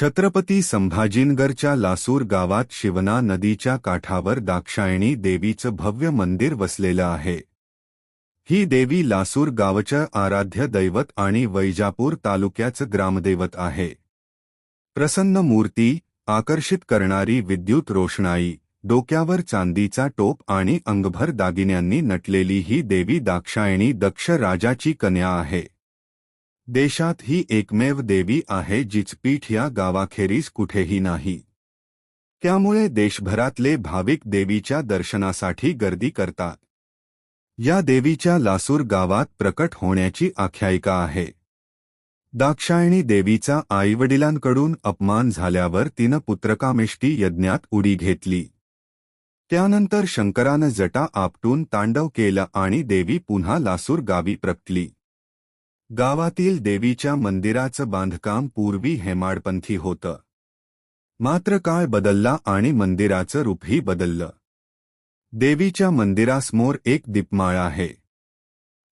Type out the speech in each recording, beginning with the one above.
छत्रपती संभाजीनगरच्या लासूर गावात शिवना नदीच्या काठावर दाक्षायणी देवीचं भव्य मंदिर वसलेलं आहे. ही देवी लासूर गावचं आराध्य दैवत आणि वैजापूर तालुक्याचं ग्रामदैवत आहे. प्रसन्न मूर्ती आकर्षित करणारी विद्युत रोषणाई डोक्यावर चांदीचा टोप आणि अंगभर दागिन्यांनी नटलेली ही देवी दाक्षायणी दक्ष राजाची कन्या आहे. देशात ही एकमेव देवी आहे जिच पीठ या गावाखेरीज कुठेही नाही. त्यामुळे देशभरातले भाविक देवीच्या दर्शनासाठी गर्दी करतात. या देवीच्या लासूर गावात प्रकट होण्याची आख्यायिका आहे. दाक्षायणी देवीचा आईवडिलांकडून अपमान झाल्यावर तिनं पुत्रकामेष्टी यज्ञात उडी घेतली. त्यानंतर शंकरानं जटा आपटून तांडव केलं आणि देवी पुन्हा लासूर गावी प्रकटली. गावातील देवीच्या मंदिराचं बांधकाम पूर्वी हेमाडपंथी होतं. मात्र काळ बदलला आणि मंदिराचं रूपही बदललं. देवीच्या मंदिरासमोर एक दीपमाळ आहे.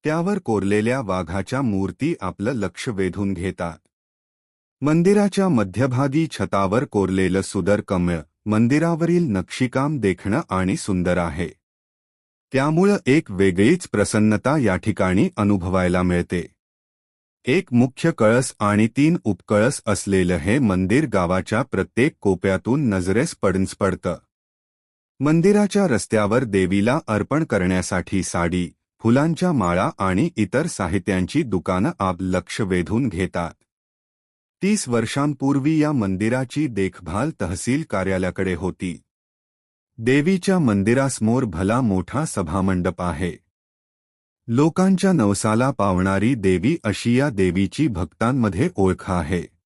त्यावर कोरलेल्या वाघाच्या मूर्ती आपलं लक्ष वेधून घेतात. मंदिराच्या मध्यभागी छतावर कोरलेलं सुदर कमळ मंदिरावरील नक्षीकाम देखणं आणि सुंदर आहे. त्यामुळं एक वेगळीच प्रसन्नता या ठिकाणी अनुभवायला मिळते. एक मुख्य कळस आणि तीन उपकळस असलेलं हे मंदिर गावाच्या प्रत्येक कोप्यातून नजरेस पडंच पडतं. मंदिराच्या रस्त्यावर देवीला अर्पण करण्यासाठी साडी फुलांच्या माळा आणि इतर साहित्यांची दुकानं आप लक्ष वेधून घेतात. तीस वर्षांपूर्वी या मंदिराची देखभाल तहसील कार्यालयाकडे होती. देवीच्या मंदिरासमोर भला मोठा सभामंडप आहे. लोकांच्या नवसाला पावणारी देवी अशी या देवीची भक्तांमध्ये ओळख आहे.